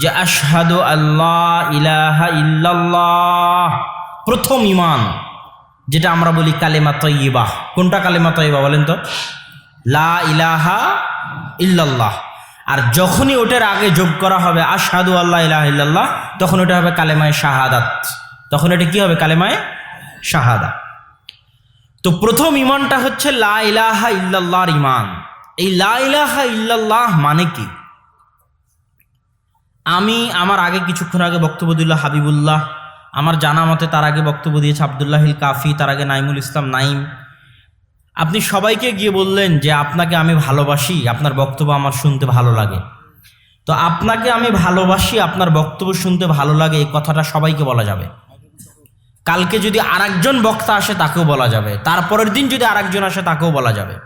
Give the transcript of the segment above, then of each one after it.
যে আশহাদু আল্লাহ ইলাহা ইল্লাল্লাহ। প্রথম ইমান যেটা আমরা বলি কালেমা তৈবাহ কোনটা কালেমা তৈবা বলেন তো? লা ইলাহা ইল্লাল্লাহ। আর যখনই ওটার আগে যোগ করা হবে আশহাদু আল্লাহ ইলাহা ইল্লাল্লাহ, তখন ওটা হবে কালেমায় শাহাদাত। তখন এটা কি হবে? কালেমায় শাহাদা তো প্রথম ইমানটা হচ্ছে লা ইলাহা ইল্লাল্লাহর ইমান এই লা ইলাহা ইল্লাল্লাহ মানে কি? আমি আমার আগে কিছুক্ষণ আগে বক্তব্য দিল হাবিবুল্লাহ। আমার জানা মতে তার আগে বক্তব্য দিয়েছে আবদুল্লাহিল কাফি, তার আগে নাইমুল ইসলাম নাইম। আপনি সবাইকে গিয়ে বললেন যে আপনাকে আমি ভালোবাসি, আপনার বক্তব্য আমার শুনতে ভালো লাগে। তো আপনাকে আমি ভালোবাসি, আপনার বক্তব্য শুনতে ভালো লাগে, এই কথাটা সবাইকে বলা যাবে। কালকে যদি আরেকজন বক্তা আসে তাকেও বলা যাবে। তারপরের দিন যদি আরেকজন আসে তাকেও বলা যাবে।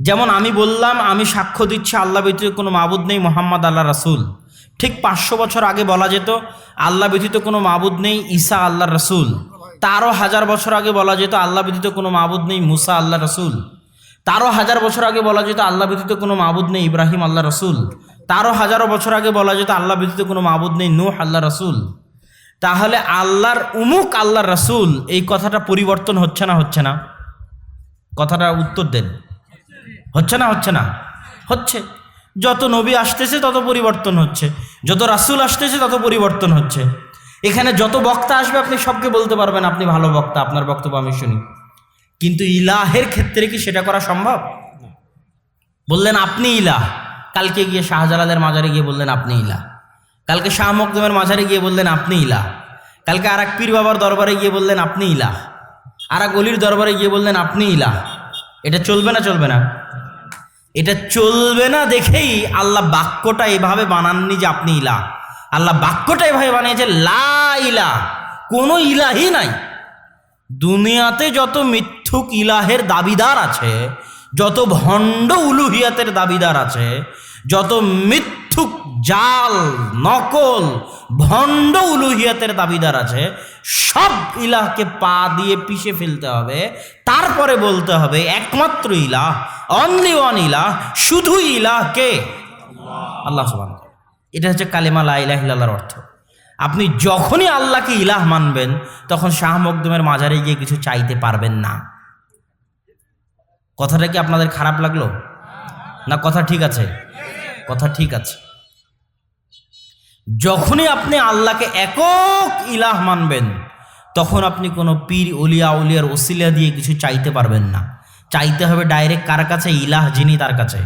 যেমন আমি বললাম, আমি সাক্ষ্য দিচ্ছি, আল্লাহ ব্যতীত কোনো মাবুদ নেই, মোহাম্মদ আল্লাহ রাসুল। ঠিক পাঁচশো বছর আগে বলা যেত, আল্লাহ ব্যতীত কোনো মাবুদ নেই ঈসা আল্লাহ রসুল। তারও হাজার বছর আগে বলা যেত, আল্লাহ ব্যতীত কোনো মাবুদ নেই মুসা আল্লাহ রসুল। তারও হাজার বছর আগে বলা যেত, আল্লাহ ব্যতীত কোনো মাবুদ নেই ইব্রাহিম আল্লাহ রসুল। তারও হাজারো বছর আগে বলা যেত, আল্লাহ ব্যতীত কোনো মাবুদ নেই নূহ আল্লাহ রসুল। তাহলে আল্লাহর উমুক আল্লাহ রসুল, এই কথাটা পরিবর্তন হচ্ছে না হচ্ছে না? কথাটা উত্তর দেন। হচ্ছে না হচ্ছে না? হচ্ছে। যত নবী আসতেছে, তত পরিবর্তন হচ্ছে। যত রাসুল আসতেছে, তত পরিবর্তন হচ্ছে। এখানে যত বক্তা আসবে, আপনি সবকে বলতে পারবেন, আপনি ভালো বক্তা, আপনার বক্তব্য আমি শুনি। কিন্তু ইলাহের ক্ষেত্রে কি সেটা করা সম্ভব? বললেন, আপনি ইলাহ। কালকে গিয়ে শাহজালালের মাজারে গিয়ে বললেন, আপনি ইলাহ। কালকে শাহ মকদমের মাজারে গিয়ে বললেন, আপনি ইলাহ। কালকে আর এক পীর বাবার দরবারে গিয়ে বললেন, আপনি ইলাহ। আর এক অলির দরবারে গিয়ে বললেন, আপনি ইলাহ। এটা চলবে না চলবে না। এটা চলবে না দেখেই আল্লাহ বাক্যটা এভাবে বানাননি যে আপনি ইলা আল্লাহ বাক্যটা এভাবে বানিয়েছে, লা ইলা কোনো ইলাহি নাই। দুনিয়াতে যত মিথ্যুক ইলাহের দাবিদার আছে, যত ভণ্ড উলুহিয়াতের দাবিদার আছে যত মিথ্যুক জাল, নকল, ভণ্ড উলুহিয়াতের দাবিদার আছে, সব ইলাহকে পা দিয়ে পিষে ফেলতে হবে। তারপরে বলতে হবে, একমাত্র ইলাহ অনলি ওয়ান ইলাহ, শুধু ইলাহ কে? আল্লাহ সুবান এটা হচ্ছে কালেমা লা ইলাহ ইল্লাল্লাহর অর্থ। আপনি যখনই আল্লাহকে ইলাহ মানবেন, তখন শাহ মকদমের মাজারে গিয়ে কিছু চাইতে পারবেন না। কথাটা কি আপনাদের খারাপ লাগল? না, কথা ঠিক আছে। কথা ঠিক আছে। যখনই আপনি আল্লাহকে একক ইলাহ মানবেন, তখন আপনি কোনো পীর উলিয়া উলিয়ার ওসিলা দিয়ে কিছু চাইতে পারবেন না। চাইতে হবে ডাইরেক্ট কার কাছে? ইলাহ যিনি তার কাছে।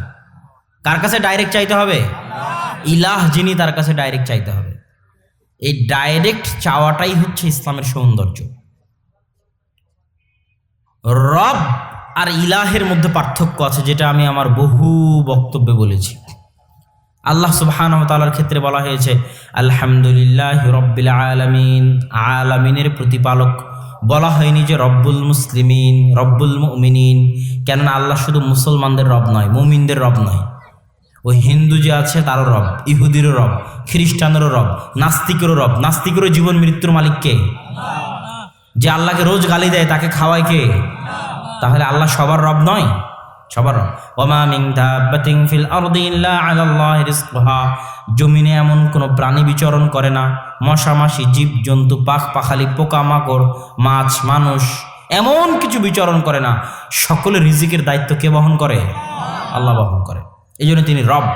কার কাছে ডাইরেক্ট চাইতে হবে? ইলাহ যিনি তার কাছে ডাইরেক্ট চাইতে হবে। এই ডাইরেক্ট চাওয়াটাই হচ্ছে ইসলামের সৌন্দর্য। রব আর ইলাহের মধ্যে পার্থক্য আছে, যেটা আমি আমার বহু বক্তব্যে বলেছি। আল্লাহ সুবহান ক্ষেত্রে বলা হয়েছে, আলহামদুলিল্লাহ রব্বিল আলামিন। আলামিনের প্রতিপালক বলা হয়নি যে রব্বুল মুসলিমিন, রব্বুল মুমিনিন, কেননা আল্লাহ শুধু মুসলমানদের রব নয়, মুমিনদের রব নয়। ওই হিন্দু যে আছে তারও রব, ইহুদিরও রব, খ্রিস্টানেরও রব, নাস্তিকেরও রব। নাস্তিকেরও জীবন মৃত্যুর মালিক কে? যে আল্লাহকে রোজ গালি দেয় তাকে খাওয়ায় কে? তাহলে আল্লাহ সবার রব নয়? সবার ওমা মিন দাব্বাতিন ফিল আরদি জমিনে এমন কোনো প্রাণী বিচরণ করে না। মশা, মাছি, জীব, জন্তু, পাখ, পাখালি, পোকামাকড়, মাছ, মানুষ এমন কিছু বিচরণ করে না। সকলে রিজিকের দায়িত্ব কে বহন করে? আল্লাহ বহন করে। এই জন্য তিনি রব।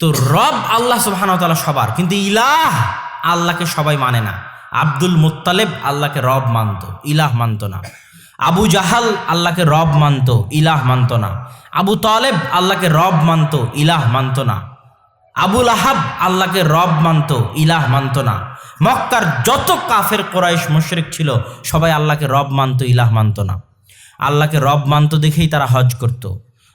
তো রব আল্লাহ সুবাহানতালা সবার, কিন্তু ইলাহ আল্লাহকে সবাই মানে না। আব্দুল মুত্তালেব আল্লাহকে রব মানত, ইলাহ মানত না। আবু জাহাল আল্লাহকে রব মানত, ইলাহ মানত না। আবু তালেব আল্লাহকে রব মানত, ইলাহ মানত না। আবুল আহাব আল্লাহকে রব মানত, ইলাহ মানত না। মক্কার যত কাফের কোরাইশ মুশরিক ছিল, সবাই আল্লাহকে রব মানত, ইলাহ মানত না। আল্লাহকে রব মানত দেখেই তারা হজ করত।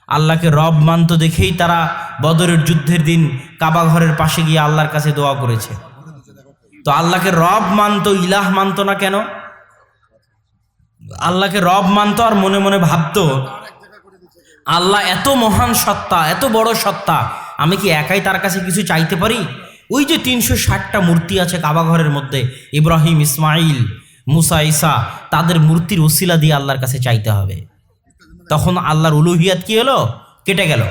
আল্লাহকে রব মানত দেখেই তারা বদরের যুদ্ধের দিন কাবা ঘরের পাশে গিয়ে আল্লাহর কাছে দোয়া করেছে। তো আল্লাহকে রব মানত, ইলাহ মানত না কেন? আল্লাহকে রব মানত আর মনে মনে ভাবতো, আল্লাহ এত মহান সত্তা, এত বড় সত্তা, আমি কি একাই তার কাছে কিছু চাইতে পারি? ওই যে তিনশো ষাটটা মূর্তি আছে কাবাঘরের মধ্যে, ইব্রাহিম ইসমাইল মুসা ইসা তাদের মূর্তির ওসিলা দিয়ে আল্লাহর কাছে চাইতে হবে। তখন আল্লাহর উলুহিয়াত কি হলো? কেটে গেল।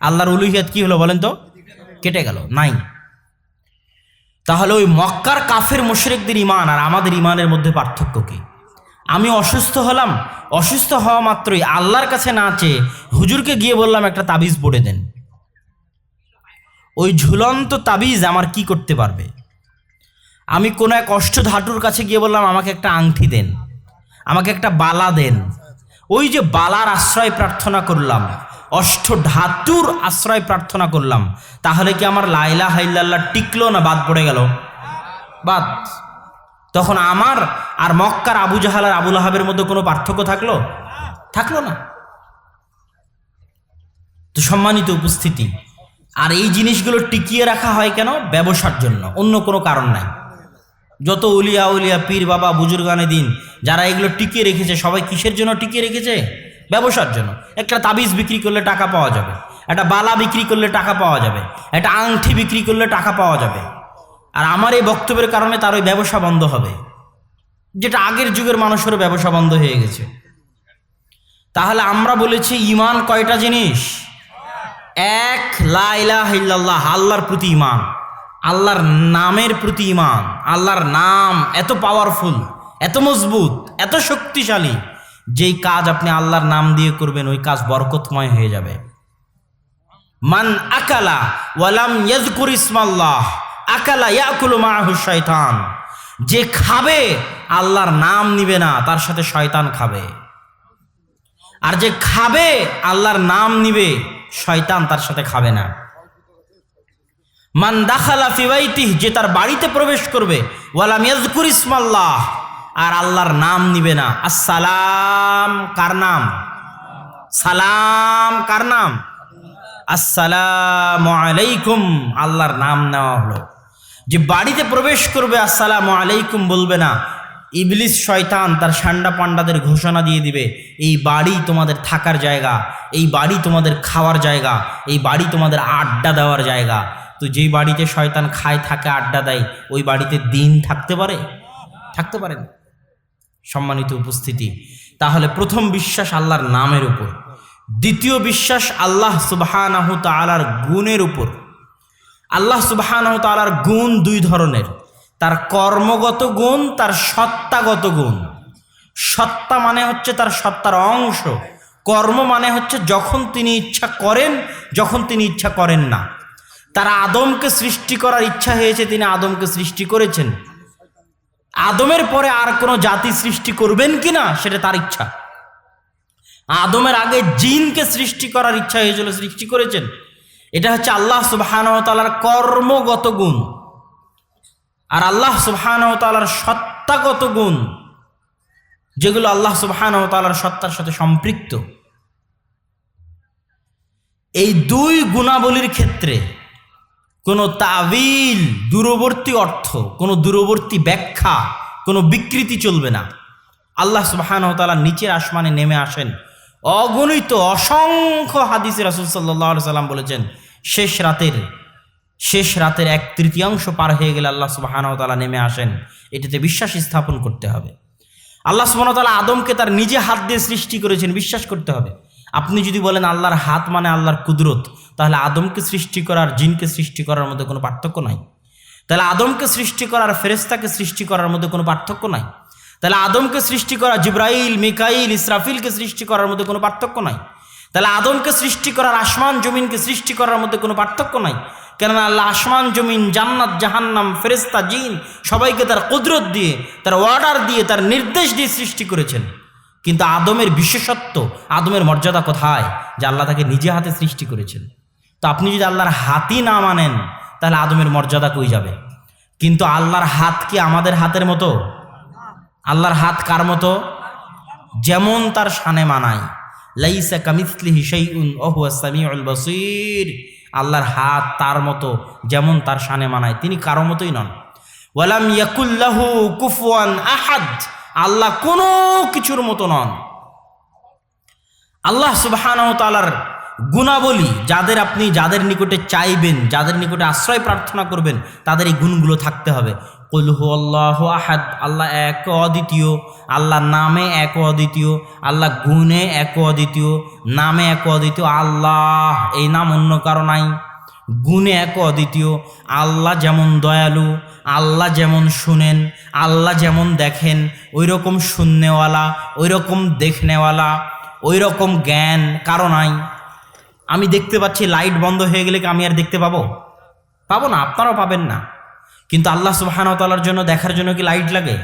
আল্লাহর উলুহিয়াত কি হলো বলেন তো? কেটে গেল, নাই। তাহলে ওই মক্কার কাফের মুশরিকদের ইমান আর আমাদের ইমানের মধ্যে পার্থক্য কি? আমি অসুস্থ হলাম। অসুস্থ হওয়া মাত্রই আল্লাহর কাছে না চেয়ে হুজুরকে গিয়ে বললাম, একটা তাবিজ পড়ে দেন। ওই ঝুলন্ত তাবিজ আমার কি করতে পারবে? আমি কোনো এক অষ্ট ধাতুর কাছে গিয়ে বললাম, আমাকে একটা আংটি দেন। আমাকে একটা বালা দেন। ওই যে বালার আশ্রয় প্রার্থনা করলাম, অষ্ট ধাতুর আশ্রয় প্রার্থনা করলাম, তাহলে কি আমার লাইলা হাইল্লাল্লাহ টিকলো না? বাদ পড়ে গেল। বাদ। তখন আমার আর মক্কার আবু জাহাল আর আবুল আহাবের মধ্যে কোনো পার্থক্য থাকল? থাকল না। তো সম্মানিত উপস্থিতি, আর এই জিনিসগুলো টিকিয়ে রাখা হয় কেন? ব্যবসার জন্য, অন্য কোনো কারণ নাই। যত উলিয়া উলিয়া, পীর, বাবা, বুজুর্গানে দিন যারা এগুলো টিকিয়ে রেখেছে, সবাই কিসের জন্য টিকিয়ে রেখেছে? ব্যবসার জন্য। একটা তাবিজ বিক্রি করলে টাকা পাওয়া যাবে, একটা বালা বিক্রি করলে টাকা পাওয়া যাবে, একটা আংটি বিক্রি করলে টাকা পাওয়া যাবে। আর আমার এই বক্তব্যের কারণে তার ওই ব্যবসা বন্ধ হবে, যেটা আগের যুগের মানুষেরও ব্যবসা বন্ধ হয়ে গেছে। তাহলে আমরা বলেছি ইমান কয়টা জিনিস? এক, লা ইলাহা ইল্লাল্লাহ, আল্লাহর প্রতি ইমান আল্লাহর নামের প্রতি ইমান আল্লাহর নাম এত পাওয়ারফুল এত মজবুত, এত শক্তিশালী, যেই কাজ আপনি আল্লাহর নাম দিয়ে করবেন, ওই কাজ বরকতময় হয়ে যাবে। মান আকালা ওয়ালাম ইয়াজকুর ইসমাল্লাহ আকালা ইয়াকুলু মাহু শয়তান। যে খাবে, আল্লাহর নাম নিবে না, তার সাথে শয়তান খাবে। আর যে খাবে, আল্লাহর নাম নিবে, শয়তান তার সাথে খাবে না। মান দাখালা ফিবাইতিহ যে তার বাড়িতে প্রবেশ করবে, ওয়ালাম ইসমাল্লাহ, আর আল্লাহর নাম নিবে না। আসসালাম, কার নাম? সালাম, কার নাম? আসসালামু আলাইকুম, আল্লাহর নাম নেওয়া হলো। যে বাড়িতে প্রবেশ করবে, আসসালামু আলাইকুম বলবে না। ইবলিস শয়তান তার সান্ডা পান্ডাদের ঘোষণা দিয়ে দিবে, এই বাড়ি তোমাদের থাকার জায়গা, এই বাড়ি তোমাদের খাওয়ার জায়গা, এই বাড়ি তোমাদের আড্ডা দেওয়ার জায়গা। তো যেই বাড়িতে শয়তান খায়, থাকে, আড্ডা দেয়, ওই বাড়িতে দিন থাকতে পারে? থাকতে পারে না। সম্মানিত উপস্থিতি, তাহলে প্রথম বিশ্বাস আল্লাহর নামের উপর। দ্বিতীয় বিশ্বাস আল্লাহ তালার গুণের উপর। আল্লাহ সুবাহানাহু তালার গুণ দুই ধরনের। তার কর্মগত গুণ, তার সত্তাগত গুণ। সত্তা মানে হচ্ছে তার সত্তার অংশ। কর্ম মানে হচ্ছে যখন তিনি ইচ্ছা করেন, যখন তিনি ইচ্ছা করেন না। তার আদমকে সৃষ্টি করার ইচ্ছা হয়েছে, তিনি আদমকে সৃষ্টি করেছেন। আদমের পরে আর কোনো জাতি সৃষ্টি করবেন কি না সেটা তার ইচ্ছা। আদমের আগে জিনকে সৃষ্টি করার ইচ্ছা হয়েছিল, সৃষ্টি করেছেন। এটা হচ্ছে আল্লাহ সুবাহানতালার কর্মগত গুণ। আর আল্লাহ সুবাহানতালার সত্তাগত গুণ, যেগুলো আল্লাহ সুবাহানতালার সত্তার সাথে সম্পৃক্ত। এই দুই গুণাবলীর ক্ষেত্রে কোনো তাবিল, দূরবর্তী অর্থ, কোনো দূরবর্তী ব্যাখ্যা, কোনো বিকৃতি চলবে না। আল্লাহ সুবাহানতালা নিচের আসমানে নেমে আসেন। অগণিত, অসংখ্য হাদিসে রাসুল সাল্লাহ সাল্লাম বলেছেন শেষ রাতের শেষ রাতের এক তৃতীয়াংশ পার হয়ে গেলে আল্লাহ সুবাহানতালা নেমে আসেন। এটিতে বিশ্বাস স্থাপন করতে হবে। আল্লাহ সুবাহতালা আদমকে তার নিজে হাত দিয়ে সৃষ্টি করেছেন, বিশ্বাস করতে হবে। আপনি যদি বলেন আল্লাহর হাত মানে আল্লাহর কুদরত, তাহলে আদমকে সৃষ্টি করার, জিনকে সৃষ্টি করার মধ্যে কোনো পার্থক্য নাই। তাহলে আদমকে সৃষ্টি করার ফেরেস্তাকে সৃষ্টি করার মধ্যে কোনো পার্থক্য নাই। তাহলে আদমকে সৃষ্টি করা জিব্রাইল, মিকাইল, ইসরাফিলকে সৃষ্টি করার মধ্যে কোনো পার্থক্য নাই। তাহলে আদমকে সৃষ্টি করার, আসমান জমিনকে সৃষ্টি করার মধ্যে কোনো পার্থক্য নাই। কেননা আল্লাহ আসমান, জমিন, জান্নাত, জাহান্নাম ফেরেস্তা জিন সবাইকে তার কুদরত দিয়ে, তার অর্ডার দিয়ে, তার নির্দেশ দিয়ে সৃষ্টি করেছেন। কিন্তু আদমের বিশেষত্ব, আদমের মর্যাদা কোথায়? যে আল্লাহ তাকে নিজে হাতে সৃষ্টি করেছেন। তো আপনি যদি আল্লাহর হাতই না মানেন, তাহলে আদমের মর্যাদা কই যাবে? কিন্তু আল্লাহর হাত কি আমাদের হাতের মতো? আল্লাহর হাত কার মতো? যেমন তার শানে মানায়। লাইসা কামিসলি হিসাইউন ওহু সামিউল বসির। আল্লাহর হাত তার মতো যেমন তার সানে মানায়, তিনি কারও মতোই নন। ওয়ালাম ইয়াকুল্লাহু কুফওয়ান আহাদ, আল্লাহ কোনো কিছুর মতো নন। আল্লাহ সুবহানাহু তাআলার গুণাবলী যাদের আপনি, যাদের নিকটে চাইবেন, যাদের নিকটে আশ্রয় প্রার্থনা করবেন, তাদের এই গুণগুলো থাকতে হবে। কলহু আল্লাহ আহাদ, আল্লাহ এক অদ্বিতীয়, আল্লাহ নামে এক অদ্বিতীয়, আল্লাহ গুণে এক অদ্বিতীয়, নামে এক অদ্বিতীয়, আল্লাহ এই নাম অন্য কারও নাই। গুণে এক অদ্বিতীয়, আল্লাহ যেমন দয়ালু, আল্লাহ যেমন শুনেন, আল্লাহ যেমন দেখেন ওই রকম শূন্যওয়ালা ওই রকম দেখনেওয়ালা ওই রকম জ্ঞান কারও নাই। আমি দেখতে পাচ্ছি লাইট বন্ধ হয়ে গেলে কি আমি আর দেখতে পাবো? পাবো না, আপনারাও পাবেন না। কিন্তু আল্লাহ সুবাহানতালার জন্য, দেখার জন্য কি লাইট লাগে?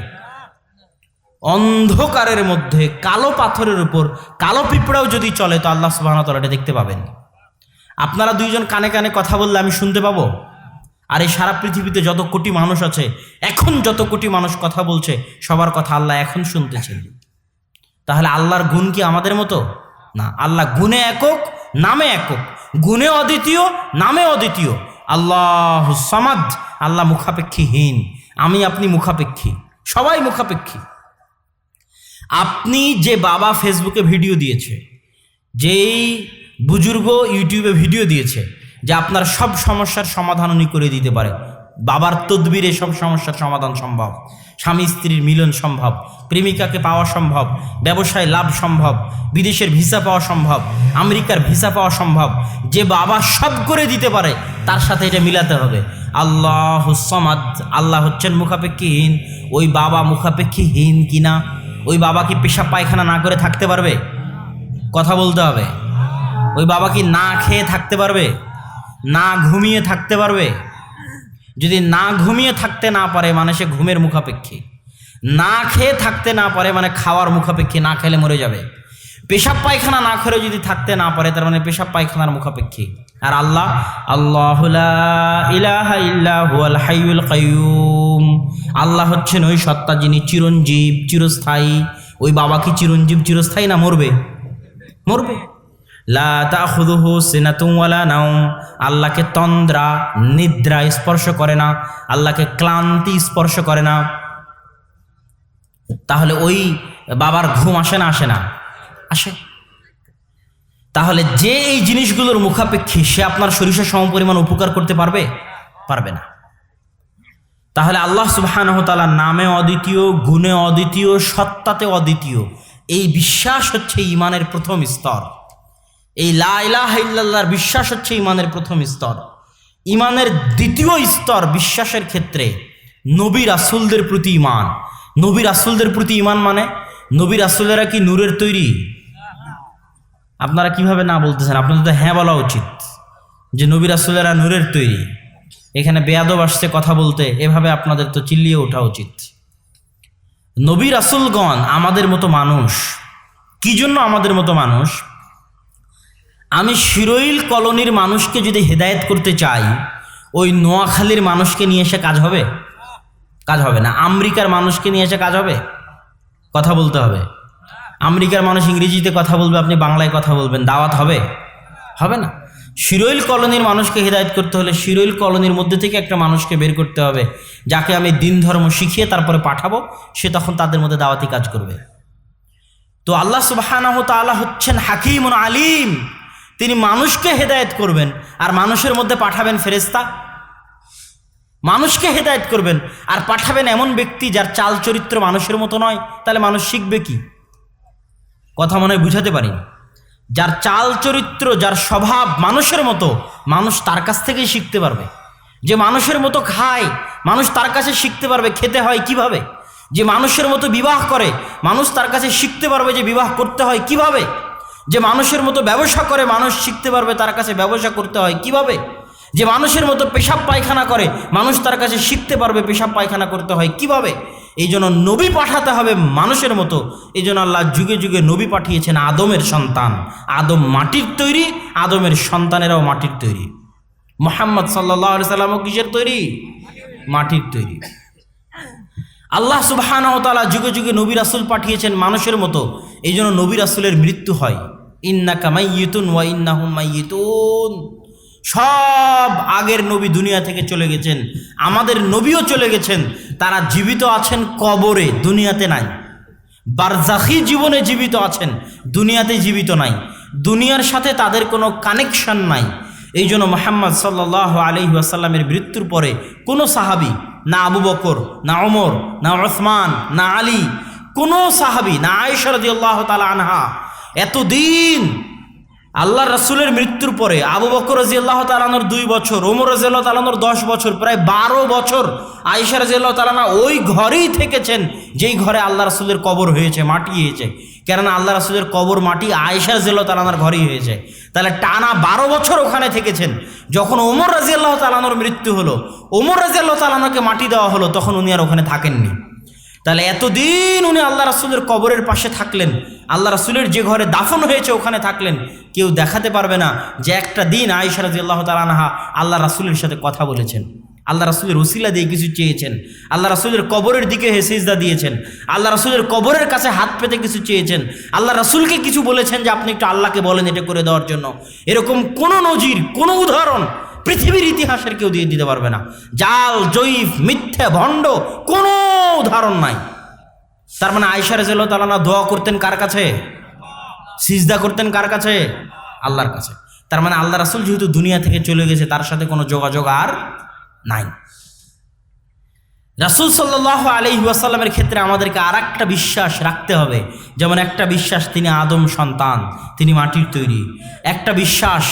অন্ধকারের মধ্যে, কালো পাথরের উপর, কালো পিঁপড়াও যদি চলে, তো আল্লাহ সুবাহতালাটা দেখতে পাবেন। আপনারা দুইজন কানে কানে কথা বললে আমি শুনতে পাবো? আর এই সারা পৃথিবীতে যত কোটি মানুষ আছে, এখন যত কোটি মানুষ কথা বলছে, সবার কথা আল্লাহ এখন শুনতেছেন তাহলে আল্লাহর গুণ কি আমাদের মতো? না, আল্লাহ গুণে একক নামে একক। গুণে অদ্বিতীয়, নামে অদ্বিতীয়। আল্লাহ সমাদ, আল্লাহ মুখাপেক্ষীহীন। আমি আপনি মুখাপেক্ষী। সবাই মুখাপেক্ষী। আপনি যে বাবা ফেসবুকে ভিডিও দিয়েছে, যেই বুজুর্গ ইউটিউবে ভিডিও দিয়েছে, যে আপনার সব সমস্যার সমাধান উনি করে দিতে পারে বাবার তদবিরে সব সমস্যার সমাধান সম্ভব। স্বামী স্ত্রীর মিলন সম্ভব। প্রেমিকাকে পাওয়া সম্ভব। ব্যবসায় লাভ সম্ভব। বিদেশের ভিসা পাওয়া সম্ভব। আমেরিকার ভিসা পাওয়া সম্ভব। যে বাবা সব করে দিতে পারে, তার সাথে এটা মিলাতে হবে। আল্লাহ সমাদ, আল্লাহ হচ্ছেন মুখাপেক্ষীহীন। ওই বাবা মুখাপেক্ষীহীন কিনা? ওই বাবা কি পেশাব পায়খানা না করে থাকতে পারবে? কথা বলতে হবে। ওই বাবা কি না খেয়ে থাকতে পারবে? না ঘুমিয়ে থাকতে পারবে? যদি না ঘুমিয়ে থাকতে না পারে মানে সে ঘুমের মুখাপেক্ষী। না খেয়ে থাকতে না পারে মানে খাওয়ার মুখাপেক্ষী, না খেলে মরে যাবে। পেশাব পায়খানা না করে যদি থাকতে না পারে, তার মানে পেশাব পায়খানার মুখাপেক্ষী। আর আল্লাহ আল্লাহ আল্লাহ হচ্ছেন ওই সত্তা যিনি চিরঞ্জীব, চিরস্থায়ী। ওই বাবা কি চিরঞ্জীব, চিরস্থায়ী না মরবে? মরবে। আল্লাহকে তন্দ্রা, নিদ্রা স্পর্শ করে না। আল্লাহকে ক্লান্তি স্পর্শ করে না। তাহলে ওই বাবার ঘুম আসে না আসে না? আসে। তাহলে যে এই জিনিসগুলোর মুখাপেক্ষী, সে আপনার শরীরের সম পরিমাণ উপকার করতে পারবে? পারবে না। তাহলে আল্লাহ সুবাহানহতালা নামে অদ্বিতীয়, গুণে অদ্বিতীয়, সত্তাতে অদ্বিতীয়, এই বিশ্বাস হচ্ছে ইমানের প্রথম স্তর। এই লাইলাহার বিশ্বাস হচ্ছে ইমানের প্রথম স্তর। ইমানের দ্বিতীয় স্তর বিশ্বাসের ক্ষেত্রে নবী রাসুলদের প্রতি ইমান নবী রাসুলদের প্রতি ইমান মানে? নবী রাসুলেরা কি নূরের তৈরি? আপনারা কীভাবে না বলতেছেন? আপনাদের তো হ্যাঁ বলা উচিত যে নবী রাসুলেরা নূরের তৈরি। এখানে বেয়াদব আসছে কথা বলতে, এভাবে আপনাদের তো চিল্লিয়ে ওঠা উচিত। নবী রাসুলগণ আমাদের মতো মানুষ। কি জন্য আমাদের মতো মানুষ? আমি শিরোইল কলোনির মানুষকে যদি হেদায়েত করতে চাই, ওই নোয়াখালীর মানুষকে নিয়ে এসে কাজ হবে? কাজ হবে না। আমেরিকার মানুষকে নিয়ে এসে কাজ হবে? কথা বলতে হবে। আমেরিকার মানুষ ইংরেজিতে কথা বলবে, আপনি বাংলায় কথা বলবেন, দাওয়াত হবে? হবে না। শিরোইল কলোনির মানুষকে হেদায়ত করতে হলে শিরোইল কলোনির মধ্যে থেকে একটা মানুষকে বের করতে হবে, যাকে আমি দিন ধর্ম শিখিয়ে তারপরে পাঠাবো, সে তখন তাদের মধ্যে দাওয়াতি কাজ করবে। তো আল্লাহ তাআলা হচ্ছেন হাকিম আলিম। তিনি মানুষকে হেদায়েত করবেন আর মানুষের মধ্যে পাঠাবেন ফেরেস্তা মানুষকে হেদায়েত করবেন আর পাঠাবেন এমন ব্যক্তি যার চাল চরিত্র মানুষের মতো নয়, তাহলে মানুষ শিখবে কি? কথা মনে হয় বুঝাতে পারি। যার চাল চরিত্র, যার স্বভাব মানুষের মতো, মানুষ তার কাছ থেকেই শিখতে পারবে। যে মানুষের মতো খায়, মানুষ তার কাছে শিখতে পারবে খেতে হয় কীভাবে? যে মানুষের মতো বিবাহ করে, মানুষ তার কাছে শিখতে পারবে যে বিবাহ করতে হয় কীভাবে? যে মানুষের মতো ব্যবসা করে, মানুষ শিখতে পারবে তার কাছে ব্যবসা করতে হয়। কীভাবে? যে মানুষের মতো পেশাব পায়খানা করে, মানুষ তার কাছে শিখতে পারবে পেশাব পায়খানা করতে হয়। কীভাবে? এই জন্য নবী পাঠাতে হবে মানুষের মতো। এই জন্য আল্লাহ যুগে যুগে নবী পাঠিয়েছেন আদমের সন্তান। আদম মাটির তৈরি, আদমের সন্তানেরাও মাটির তৈরি। মোহাম্মদ সাল্লাহ সাল্লামও কিসের তৈরি? মাটির তৈরি। আল্লাহ সুবাহানতালা যুগে যুগে নবী রাসুল পাঠিয়েছেন মানুষের মতো। এই জন্য নবী রাসুলের মৃত্যু হয়। ওয়া সব আগের নবী দুনিয়া থেকে চলে গেছেন, আমাদের নবীও চলে গেছেন, তারা জীবিত আছেন কবরে, দুনিয়াতে নাই। বারজাখি জীবনে জীবিত আছেন, দুনিয়াতে জীবিত নাই। দুনিয়ার সাথে তাদের কোনো কানেকশন নাই। এই জন্য মোহাম্মদ সাল্লাহ আলি আসাল্লামের মৃত্যুর পরে কোনো সাহাবি, না আবু বকর, না ওমর, না ওসমান, না আলী, কোনো সাহাবি, না আয়সরদি আল্লাহ তালা আনহা এতদিন আল্লাহ রাসুলের মৃত্যুর পরে আবু বকর রাজি আল্লাহ তালানোর দুই বছর, ওমর রাজি আল্লাহ তালানোর দশ বছর, প্রায় বারো বছর আয়েশা রাজি আল্লাহ তালানা ওই ঘরেই থেকেছেন যেই ঘরে আল্লাহ রাসুলের কবর হয়েছে, মাটি হয়েছে। কেননা আল্লাহ রাসুলের কবর, মাটি আয়েশা রাজি আল্লাহ তালানার ঘরেই হয়েছে। তাহলে টানা বারো বছর ওখানে থেকেছেন। যখন ওমর রাজি আল্লাহ তালানোর মৃত্যু হলো, ওমর রাজি আল্লাহ তালানোকে মাটি দেওয়া হলো, তখন উনি আর ওখানে থাকেননি। তাহলে এতদিন উনি আল্লাহ রাসুলের কবরের পাশে থাকলেন, আল্লাহ রাসুলের যে ঘরে দাফন হয়েছে ওখানে থাকলেন, কেউ দেখাতে পারবে না যে একটা দিন আয়েশা রাজি আল্লাহ তালানহা আল্লাহ রাসুলের সাথে কথা বলেছেন। আল্লাহ রাসুলের উসিলা দিয়ে কিছু চেয়েছেন, আল্লাহ রাসুলের কবরের দিকে হেসিজদা দিয়েছেন, আল্লাহ রাসুলের কবরের কাছে হাত পেতে কিছু চেয়েছেন, আল্লাহ রাসুলকে কিছু বলেছেন যে আপনি একটু আল্লাহকে বলেন এটা করে দেওয়ার জন্য। এরকম কোনো নজির, কোনো উদাহরণ পৃথিবীর ইতিহাসের কেউ দিয়ে দিতে পারবে না। জাল, জয়ীফ, মিথ্যে, ভণ্ড, কোনো উদাহরণ নাই। তার মানে আয়সা রেজাল তালানা দোয়া করতেন কার কাছে? সিজদা করতেন কার কাছে? আল্লাহর কাছে। তার মানে আল্লাহ রাসুল যেহেতু দুনিয়া থেকে চলে গেছে, তার সাথে কোনো যোগাযোগ আর নাই। রাসুল সাল্লাহ আলি ক্ষেত্রে আমাদেরকে আর একটা বিশ্বাস রাখতে হবে। যেমন একটা বিশ্বাস, তিনি আদম সন্তান, তিনি মাটির তৈরি। একটা বিশ্বাস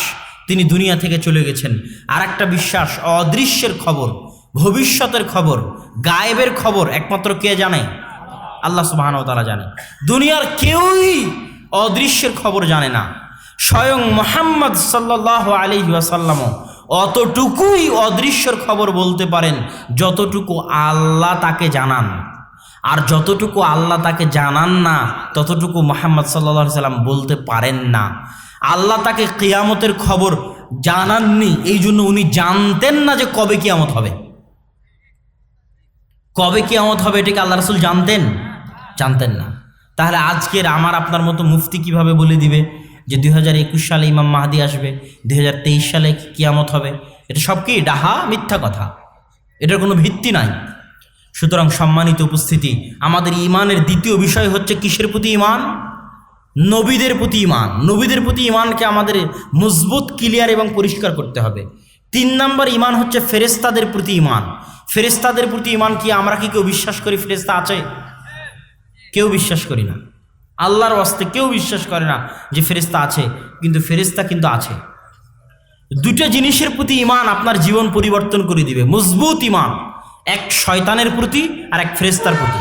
তিনি দুনিয়া থেকে চলে গেছেন। আর একটা বিশ্বাস, অদৃশ্যের খবর, ভবিষ্যতের খবর, গায়েবের খবর, একমাত্র কে জানে? আল্লাহ সুবাহানও তারা জানে। দুনিয়ার কেউই অদৃশ্যের খবর জানে না। স্বয়ং মোহাম্মদ সাল্লাহ আলি ওয়াসাল্লামও অতটুকুই অদৃশ্যর খবর বলতে পারেন যতটুকু আল্লাহ তাকে জানান। আর যতটুকু আল্লাহ তাকে জানান না, ততটুকু মোহাম্মদ সাল্লা সাল্লাম বলতে পারেন না। আল্লাহ তাকে কেয়ামতের খবর জানাননি, এই জন্য উনি জানতেন না যে কবে কিয়ামত হবে। কবে কিয়ামত হবে এটাকে আল্লাহ রসুল জানতেন? জানতেন না। তাহলে আজকের আমার আপনার মতো মুফতি কীভাবে বলে দিবে যে দুই হাজার একুশ সালে ইমাম মাহাদি আসবে, দুই হাজার তেইশ সালে কিয়ামত হবে? এটা সব কি ডাহা, মিথ্যা কথা? এটার কোনো ভিত্তি নাই। সুতরাং সম্মানিত উপস্থিতি, আমাদের ইমানের দ্বিতীয় বিষয় হচ্ছে কিসের প্রতি ইমান? নবীদের প্রতি ইমান নবীদের প্রতি ইমানকে আমাদের মজবুত, ক্লিয়ার এবং পরিষ্কার করতে হবে। তিন নম্বর ইমান হচ্ছে ফেরেস্তাদের প্রতি ইমান ফেরেস্তাদের প্রতি ইমান কি? আমরা কি কেউ বিশ্বাস করি ফেরেস্তা আছে? কেউ বিশ্বাস করি না। আল্লাহর ওয়াস্তে কেউ বিশ্বাস করে না যে ফেরিস্তা আছে, কিন্তু ফেরিস্তা কিন্তু আছে। দুটো জিনিসের প্রতি ইমান আপনার জীবন পরিবর্তন করে দিবে। মজবুত ইমান এক শয়তানের প্রতি আর এক ফেরেস্তার প্রতি।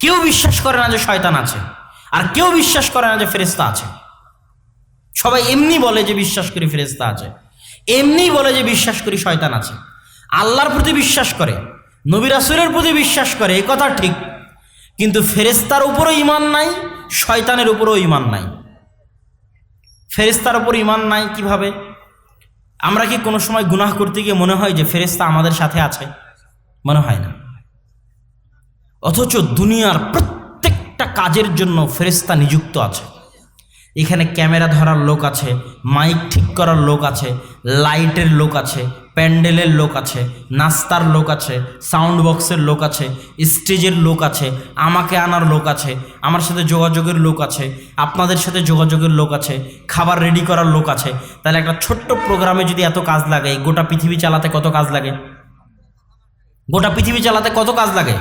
কেউ বিশ্বাস করে না যে শয়তান আছে। আর কেউ বিশ্বাস করে না যে ফেরেস্তা আছে। সবাই এমনি বলে যে বিশ্বাস করি ফেরেস্তা আছে। এমনি বলে যে বিশ্বাস করি শয়তান আছে। আল্লাহর প্রতি বিশ্বাস করে, নবী রাসুলের প্রতি বিশ্বাস করে, এ কথা ঠিক। কিন্তু ফেরেস্তার উপরও ইমান নাই, শয়তানের উপরও ইমান নাই। ফেরেস্তার উপর ইমান নাই কীভাবে? আমরা কি কোনো সময় গুনাহ করতে গিয়ে মনে হয় যে ফেরেস্তা আমাদের সাথে আছে? মনে হয় না। অথচ দুনিয়ার প্রত্যেকটা কাজের জন্য ফেরেস্তা নিযুক্ত আছে এখানে ক্যামেরা ধরার লোক আছে মাইক ঠিক করার লোক আছে লাইটের লোক আছে প্যান্ডেলের লোক আছে নাস্তার লোক আছে সাউন্ড বক্সের লোক আছে স্টেজের লোক আছে আমাকে আনার লোক আছে আমার সাথে যোগাযোগের লোক আছে আপনাদের সাথে যোগাযোগের লোক আছে খাবার রেডি করার লোক আছে তাহলে একটা ছোট্ট প্রোগ্রামে যদি এত কাজ লাগে গোটা পৃথিবী চালাতে কত কাজ লাগে গোটা পৃথিবী চালাতে কত কাজ লাগে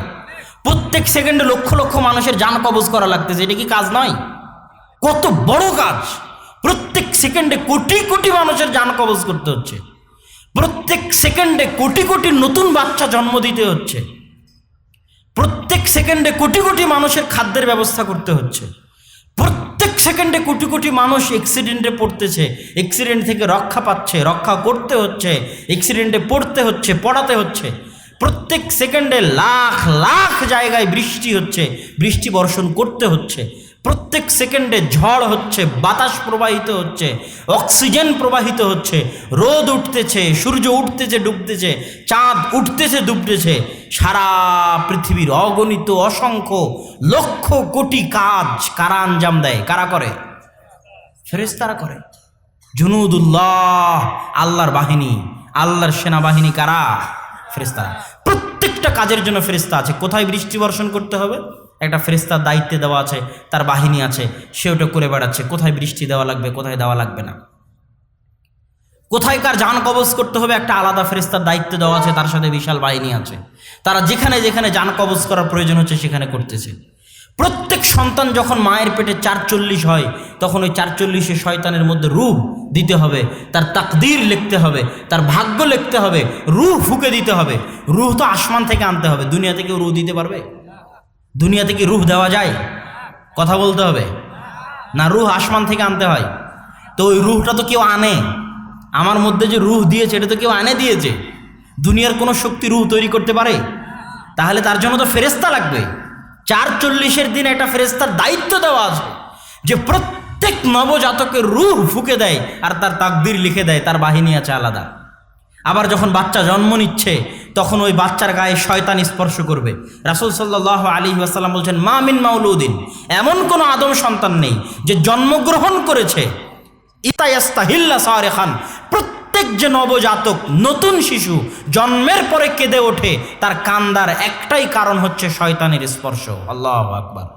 প্রত্যেক সেকেন্ডে লক্ষ লক্ষ মানুষের যান কবজ করা লাগতেছে, এটা কি কাজ নয়? কত বড় কাজ। প্রত্যেক সেকেন্ডে কোটি কোটি মানুষের যান কবজ করতে হচ্ছে। প্রত্যেক সেকেন্ডে কোটি কোটি নতুন বাচ্চা জন্ম দিতে হচ্ছে। প্রত্যেক সেকেন্ডে কোটি কোটি মানুষের খাদ্যের ব্যবস্থা করতে হচ্ছে। প্রত্যেক সেকেন্ডে কোটি কোটি মানুষ অ্যাক্সিডেন্টে পড়তেছে অ্যাক্সিডেন্ট থেকে রক্ষা পাচ্ছে, রক্ষা করতে হচ্ছে অ্যাক্সিডেন্টে পড়তে হচ্ছে, পড়াতে হচ্ছে। প্রত্যেক সেকেন্ডে লাখ লাখ জায়গায় বৃষ্টি হচ্ছে, বৃষ্টি বর্ষণ করতে হচ্ছে। প্রত্যেক সেকেন্ডে ঝড় হচ্ছে, বাতাস প্রবাহিত হচ্ছে, অক্সিজেন প্রবাহিত হচ্ছে, রোদ উঠতেছে, সূর্য উঠতেছে, ডুবতেছে, চাঁদ উঠতেছে, ডুবতেছে। সারা পৃথিবীর অগণিত, অসংখ্য, লক্ষ কোটি কাজ কারা আঞ্জাম দেয়? কারা করে? ফেরেস্তারা করে। জুনুদুল্লাহ, আল্লাহর বাহিনী, আল্লাহর সেনাবাহিনী কারা? ফেরেস্তারা প্রত্যেকটা কাজের জন্য ফেরিস্তা আছে। কোথায় বৃষ্টি বর্ষণ করতে হবে? একটা ফেরিস্তার দায়িত্বে দেওয়া আছে, তার বাহিনী আছে, সে ওটা করে বেড়াচ্ছে। কোথায় বৃষ্টি দেওয়া লাগবে, কোথায় দেওয়া লাগবে না? কোথায় কার যান কবজ করতে হবে, একটা আলাদা ফেরিস্তার দায়িত্ব দেওয়া আছে, তার সাথে বিশাল বাহিনী আছে। তারা যেখানে যেখানে যান কবজ করার প্রয়োজন হচ্ছে, সেখানে করতেছে। প্রত্যেক সন্তান যখন মায়ের পেটে চারচল্লিশ হয়, তখন ওই চারচল্লিশে শয়তানের মধ্যে রূপ দিতে হবে, তার তাকদির লিখতে হবে, তার ভাগ্য লিখতে হবে, রুহ ফুকে দিতে হবে। রুহ তো আসমান থেকে আনতে হবে। দুনিয়া থেকে রুহ দিতে পারবে? দুনিয়া থেকে রুহ দেওয়া যায়? কথা বলতে হবে। না, রুহ আসমান থেকে আনতে হয়। তো ওই রুহটা তো কেউ আনে। আমার মধ্যে যে রুহ দিয়েছে, এটা তো কেউ আনে দিয়েছে। দুনিয়ার কোনো শক্তি রুহ তৈরি করতে পারে? তাহলে তার জন্য তো ফেরেস্তা লাগবে। চার চল্লিশের দিন একটা ফেরেস্তার দায়িত্ব দেওয়া আছে যে প্রত্যেক নবজাতকের রুহ ফুকে দেয় আর তার তাকদির লিখে দেয়, তার বাহিনী আছে আলাদা। আবার যখন বাচ্চা জন্ম নিচ্ছে, তখন ওই বাচ্চার গায়ে শয়তান স্পর্শ করবে। রাসুল সাল্লাহ আলী আসাল্লাম বলছেন, মা মিন মাউলুদ্দিন এমন কোনো আদম সন্তান নেই যে জন্মগ্রহণ করেছে। ইতায়াস্তাহিল্লা সারে খান প্রত্যেক যে নবজাতক নতুন শিশু জন্মের পরে কেঁদে ওঠে, তার কান্দার একটাই কারণ হচ্ছে শয়তানের স্পর্শ। আল্লাহ আকবার।